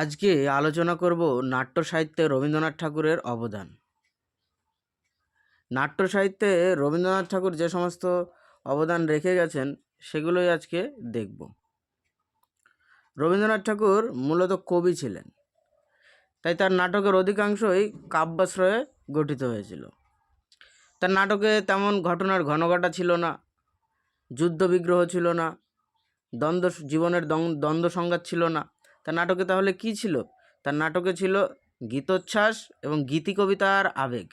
আজকে আলোচনা করব নাট্য সাহিত্যে রবীন্দ্রনাথ ঠাকুরের অবদান। নাট্য সাহিত্যে রবীন্দ্রনাথ ঠাকুর যে সমস্ত অবদান রেখে গেছেন, সেগুলোই আজকে দেখব। রবীন্দ্রনাথ ঠাকুর মূলত কবি ছিলেন, তাই তার নাটকের অধিকাংশই কাব্যাশ্রয়ে গঠিত হয়েছিল। তার নাটকে তেমন ঘটনার ঘনঘটা ছিল না যুদ্ধ বিগ্রহ ছিল না, দ্বন্দ্ব, জীবনের দ্বন্দ্ব সংঘাত ছিল না তার নাটকে তাহলে কি ছিল? তার নাটকে ছিল গীতোচ্ছ্বাস এবং গীতি কবিতার আবেগ।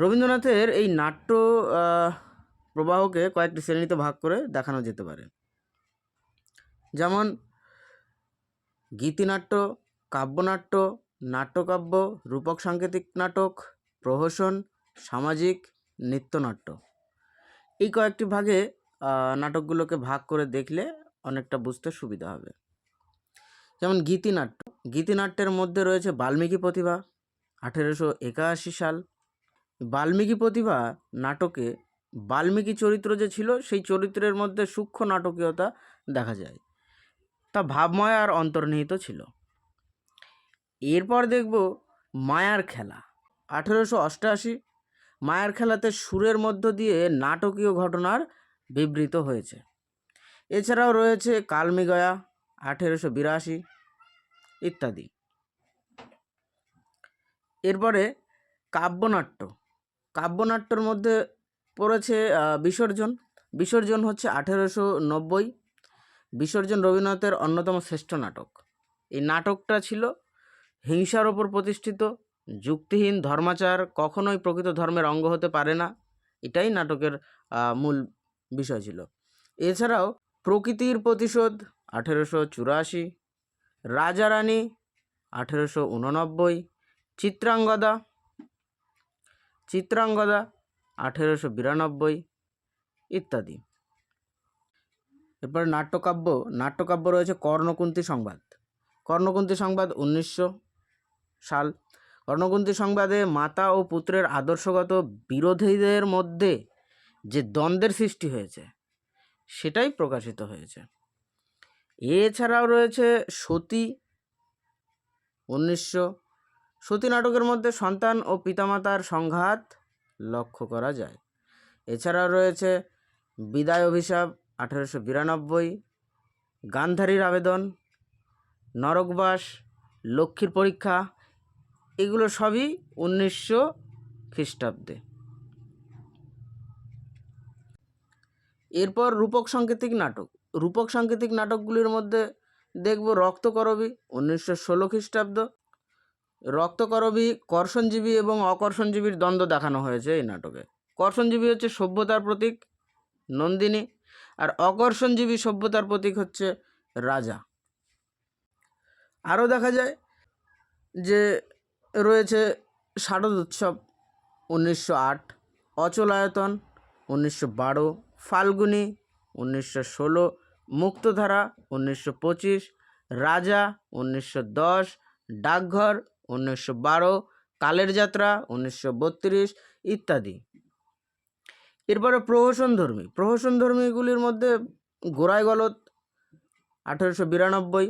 রবীন্দ্রনাথের এই নাট্য প্রবাহকে কয়েকটি শ্রেণীতে ভাগ করে দেখানো যেতে পারে। যেমন, গীতিনাট্য, কাব্যনাট্য, নাট্যকাব্য, রূপক সাংকেতিক নাটক, প্রহসন, সামাজিক, নৃত্যনাট্য। এই কয়েকটি ভাগে নাটকগুলোকে ভাগ করে দেখলে অনেকটা বুঝতে সুবিধা হবে। যেমন গীতিনাট্য। গীতিনাট্যের মধ্যে রয়েছে বাল্মীকি প্রতিভা, আঠেরোশো একাশি সাল। বাল্মীকি প্রতিভা নাটকে বাল্মীকি চরিত্র যে ছিল, সেই চরিত্রের মধ্যে সূক্ষ্ম নাটকীয়তা দেখা যায়। তা ভাবময় আর অন্তর্নিহিত ছিল। এরপর দেখব মায়ার খেলা। আঠেরোশো অষ্টআশি মায়ার খেলাতে সুরের মধ্য দিয়ে নাটকীয় ঘটনার বিবৃত হয়েছে। এছাড়াও রয়েছে কালমিগয়া, আঠেরোশো বিরাশি ইত্যাদি। এরপরে কাব্যনাট্য। কাব্যনাট্যর মধ্যে পড়েছে বিসর্জন। বিসর্জন হচ্ছে আঠেরোশো নব্বই। বিসর্জন রবীন্দ্রনাথের অন্যতম শ্রেষ্ঠ নাটক। এই নাটকটা ছিল হিংসার ওপর প্রতিষ্ঠিত, যুক্তিহীন, ধর্মাচার, কখনোই প্রকৃত ধর্মের অঙ্গ হতে পারে না। এটাই নাটকের মূল বিষয় ছিল। এছাড়াও প্রকৃতির প্রতিশোধ, আঠেরোশো চুরাশি। রাজা রানী, আঠেরোশো উননব্বই। চিত্রাঙ্গদা চিত্রাঙ্গদা, আঠেরোশো বিরানব্বই ইত্যাদি। এরপর নাট্যকাব্য নাট্যকাব্য রয়েছে কর্ণকুন্তী সংবাদ। কর্ণকুন্তী সংবাদ উনিশশো সাল। কর্ণকুন্তী সংবাদে মাতা ও পুত্রের আদর্শগত বিরোধীদের মধ্যে যে দ্বন্দ্বের সৃষ্টি হয়েছে সেটাই প্রকাশিত হয়েছে। এছাড়াও রয়েছে সতী, উনিশশো সতী নাটকের মধ্যে সন্তান ও পিতামাতার সংঘাত লক্ষ্য করা যায়। এছাড়াও রয়েছে বিদায় অভিশাপ আঠেরোশো বিরানব্বই, গান্ধারীর আবেদন নরকবাস লক্ষ্মীর পরীক্ষা, এগুলো সবই উনিশশো খ্রিস্টাব্দে। এরপর রূপক সাংকেতিক নাটক। রূপক সাংকেতিক নাটকগুলির মধ্যে দেখব রক্তকরবী উনিশশো ষোলো খ্রিস্টাব্দ। রক্তকরবী, কর্ষণজীবী এবং অকর্ষণজীবীর দ্বন্দ্ব দেখানো হয়েছে এই নাটকে। কর্ষণজীবী হচ্ছে সভ্যতার প্রতীক, নন্দিনী, আর অকর্ষণজীবী সভ্যতার প্রতীক হচ্ছে রাজা। আরও দেখা যায় যে রয়েছে শারদ উৎসব উনিশশো আট, অচলায়তন উনিশশো বারো ফাল্গুনি উনিশশো ষোলো, মুক্তধারা উনিশশো পঁচিশ, রাজা উনিশশো দশ, ডাকঘর উনিশশো বারো, কালের যাত্রা উনিশশো বত্রিশ ইত্যাদি। এরপরে প্রহসন ধর্মী। প্রহসন ধর্মীগুলির মধ্যে গোড়ায় গলত আঠেরোশো বিরানব্বই,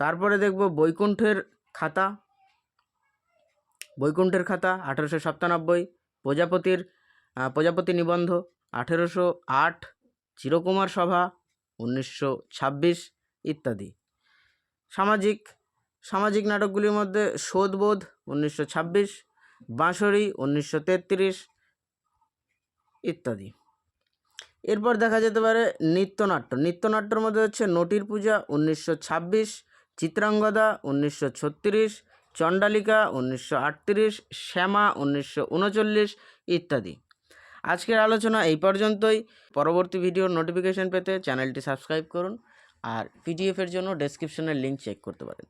তারপরে দেখব বৈকুণ্ঠের খাতা। বৈকুণ্ঠের খাতা আঠেরোশো সাতানব্বই, প্রজাপতির প্রজাপতি নিবন্ধ। আঠেরোশো আট, চিরকুমার সভা, উনিশশো ছাব্বিশ ইত্যাদি। সামাজিক সামাজিক নাটকগুলির মধ্যে শোধবোধ উনিশশো ছাব্বিশ, বাঁশরি, উনিশশো তেত্রিশ ইত্যাদি। এরপর দেখা যেতে পারে নৃত্যনাট্য। নৃত্যনাট্যর মধ্যে হচ্ছে নটির পূজা, উনিশশো ছাব্বিশ, চিত্রাঙ্গদা, উনিশশো ছত্রিশ, চণ্ডালিকা, উনিশশো আটত্রিশ, শ্যামা, উনিশশো উনচল্লিশ ইত্যাদি। আজকের আলোচনা এই পর্যন্তই। পরবর্তী ভিডিওর নোটিফিকেশন পেতে চ্যানেলটি সাবস্ক্রাইব করুন আর পিডিএফের জন্য ডেসক্রিপশনের লিঙ্ক চেক করতে পারেন।